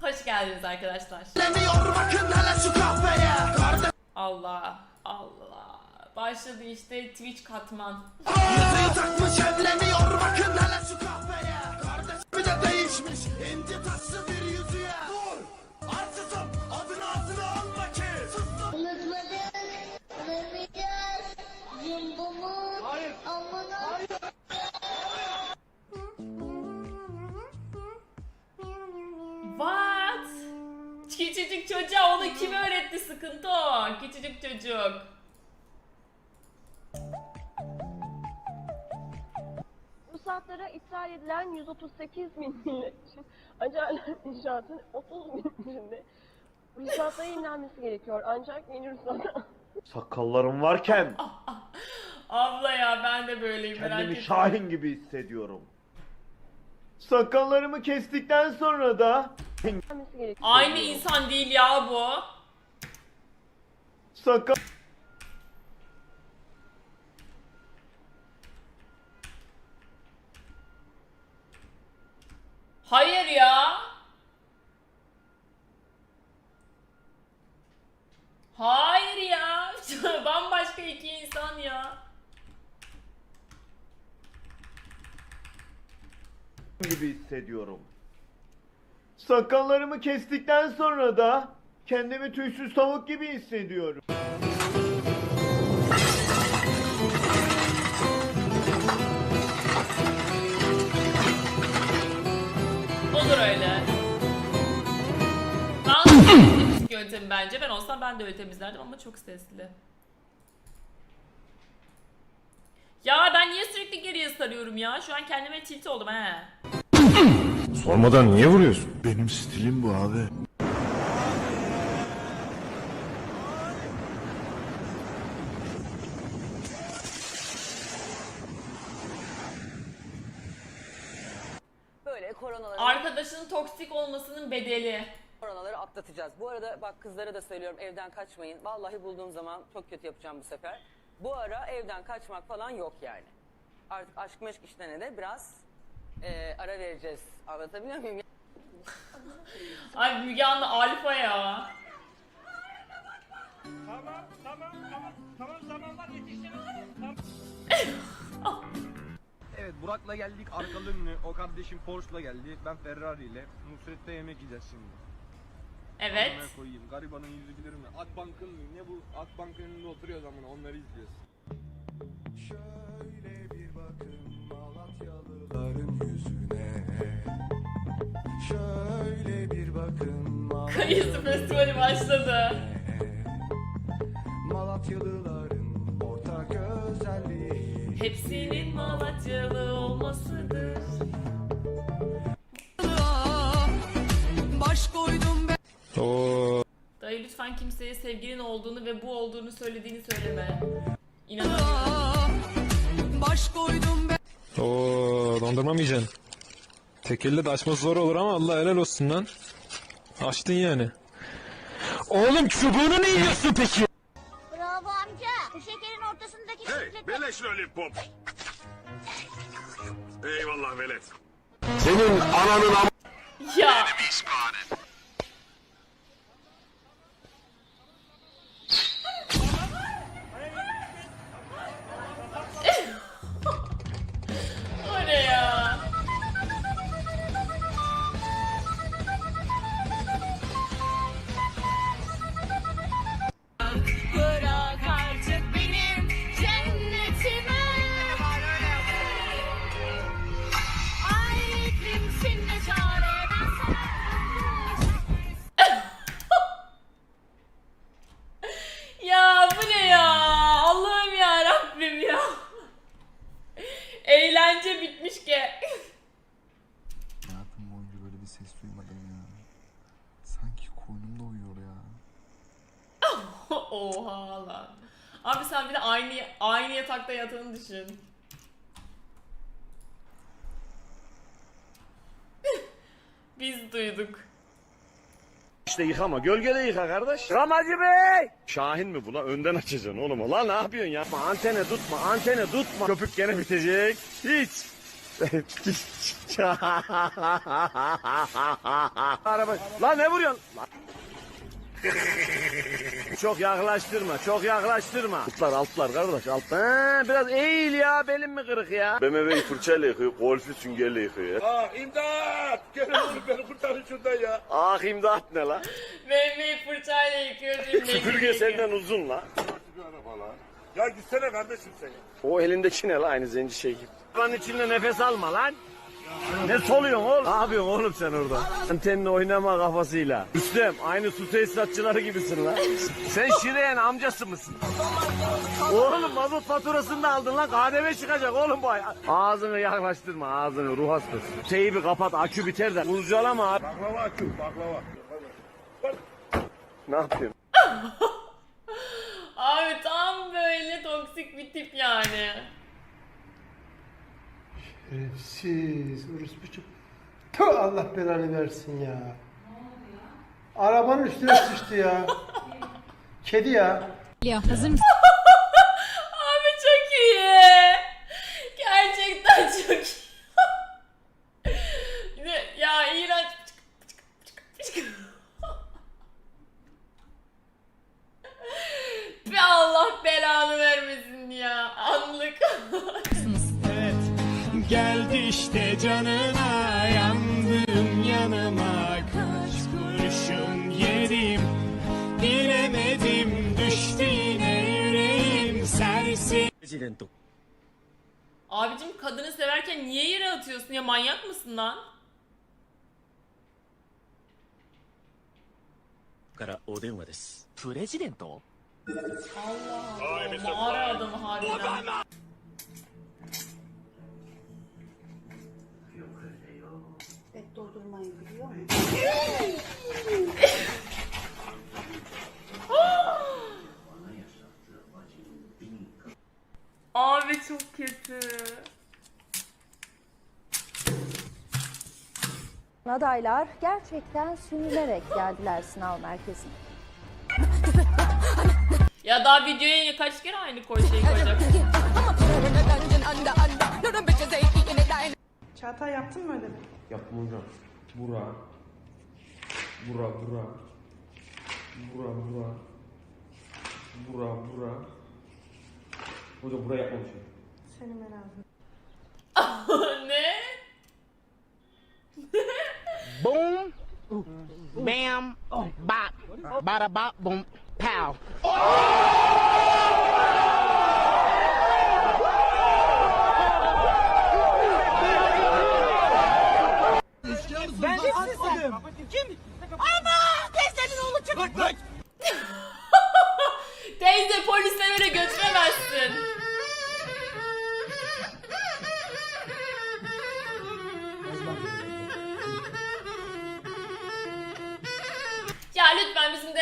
Hoş geldiniz arkadaşlar. Allah Allah. Başladı işte Twitch katman. yüzüğü takmış evleniyor bakın hele şu kahveye Kardeş bir de değişmiş inci taşlı bir yüzüğe onu kim öğretti sıkıntı o. Küçücük çocuk. Ruhsatlara iptal edilen 138 bin için Acarlar İnşaat'ın 30 bin içinde ruhsatlara yenilenmesi gerekiyor. Ancak yeni ruhsat Sakallarım varken Abla ya ben de böyleyim merak kendimi etme. Şahin gibi hissediyorum. Sakallarımı kestikten sonra da. Aynı insan değil ya bu. sakal Hayır ya. Hayır ya. Bambaşka iki insan ya. gibi hissediyorum. Sakallarımı kestikten sonra da kendimi tüysüz tavuk gibi hissediyorum. Olur öyle. Dans yöntemi bence. Ben olsam ben de öyle temizlerdim ama çok stresli. Ya ben niye sürekli geriye sarıyorum ya? Şu an kendime tilt oldum he. Sormadan niye vuruyorsun? Benim stilim bu abi. Böyle koronaları, Arkadaşının toksik olmasının bedeli. koronaları atlatacağız. Bu arada bak kızlara da söylüyorum evden kaçmayın. Vallahi bulduğum zaman çok kötü yapacağım bu sefer. Bu ara evden kaçmak falan yok yani. Artık aşk meşk işlerine de biraz eee, ara vereceğiz. Anlatabiliyor muyum? Ay Müge Anlı alfa ya. Evet Burak'la geldik arkalı önlü. O kardeşim Porsche'la geldi. Ben Ferrari ile. Nusret'te yemek yiyeceğiz şimdi. Evet. Amına koyayım. Garibanın yüzü bilir mi? Akbank'ın ne bu? Akbank'ın önünde oturuyor zaman onları izliyoruz. Şöyle bir bakın Malatyalıların yüzüne Şöyle bir bakın Kayısı festivali başladı. Malatyalıların ortak özelliği Hepsinin Malatyalı olmasıdır. Dayı lütfen kimseye sevgilin olduğunu ve bu olduğunu söylediğini söyleme. İnanamıyorum. Oo, dondurma mı yiyeceksin? Tek elle de açması zor olur ama Allah helal olsun lan. Açtın yani. Oğlum çubuğunu ne yiyorsun peki? Bravo amca. Bu şekerin ortasındaki çikolata. Beleş lollipop. Eyvallah velet. Senin ananın am... Eğlence bitmiş ki. Hayatım boyunca böyle bir ses duymadım ya Sanki koynumda uyuyor ya Oha lan. Abi sen bir de aynı aynı yatakta yatanı düşün. Biz duyduk. İşte yıkama gölgede yıka kardeş. Ramacı Bey. Şahin mi bu lan? Önden açacaksın oğlum. Ulan ne yapıyorsun ya? Antene tutma antene tutma. Köpük gene bitecek. Hiç. Araba. Lan ne vuruyorsun? Lan. çok yaklaştırma, çok yaklaştırma. Altlar, altlar kardeş, altlar. Ha, biraz eğil ya, belim mi kırık ya? BMW'yi fırçayla yıkıyor, golfü süngerle yıkıyor. Ah imdat! Gelin oğlum beni kurtarın şuradan ya. Ah imdat ne la? Mehmet fırçayla yıkıyor diye Süpürge senden uzun la. Bir araba lan. Ya gitsene kardeşim sen. O elindeki ne la aynı zenci şey gibi. Lan içinde nefes alma lan. Ne soluyorsun oğlum? Ne yapıyorsun oğlum sen orada? Antenle oynama kafasıyla. Üstem aynı su tesisatçıları gibisin lan. sen Şireyen amcası mısın? Oğlum mazot faturasını da aldın lan. KDV çıkacak oğlum bu ay. Ağzını yaklaştırma ağzını ruh hastası. Teybi kapat akü biter de. Kurcalama abi. Baklava açıyor baklava. Ne yapıyorsun? Abi tam böyle toksik bir tip yani. Şerefsiz, orospu Tüh Allah belanı versin ya. Arabanın üstüne sıçtı ya. Kedi ya. Abi işte canına yandım yanıma kaç kurşun yedim bilemedim düştü yüreğim sersin. Abicim kadını severken niye yere atıyorsun ya manyak mısın lan? Kara o desu. Prezidento. Allah Allah. Mağara adamı harbiden. Adaylar gerçekten sürünerek geldiler sınav merkezine. Ya daha videoya kaç kere aynı koy şey koyacak. Çağatay yaptın mı ödevi? Yaptım hocam. Bura. Bura bura. Bura bura. Bura bura. Hocam buraya yapmamışım. Senin lazım. ne? Boom. Bam. Bop. Oh. Bada bop boom. Pow. Teyze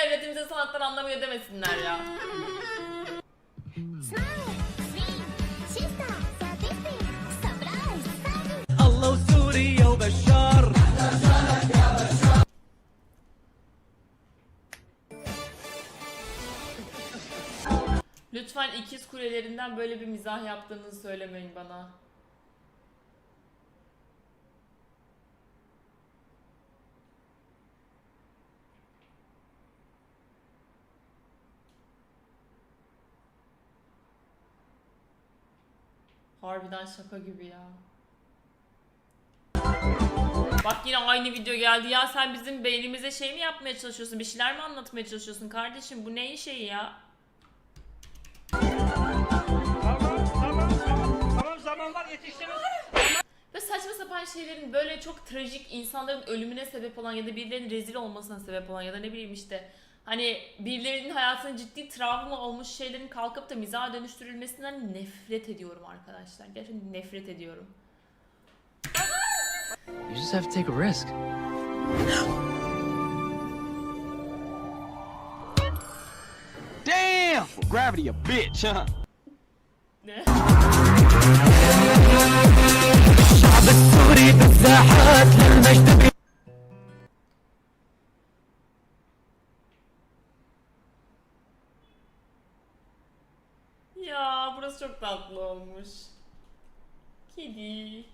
devletimize sanatlar anlamıyor demesinler ya. Lütfen ikiz kulelerinden böyle bir mizah yaptığınızı söylemeyin bana. Harbiden şaka gibi ya. Bak yine aynı video geldi ya sen bizim beynimize şey mi yapmaya çalışıyorsun bir şeyler mi anlatmaya çalışıyorsun kardeşim bu neyin şeyi ya? Ve saçma sapan şeylerin böyle çok trajik insanların ölümüne sebep olan ya da birilerinin rezil olmasına sebep olan ya da ne bileyim işte hani birilerinin hayatına ciddi travma olmuş şeylerin kalkıp da mizaha dönüştürülmesinden nefret ediyorum arkadaşlar. Gerçekten nefret ediyorum. You just have to take a risk. Damn. Gravity a bitch, huh? Ne? Çok tatlı olmuş. Kedi.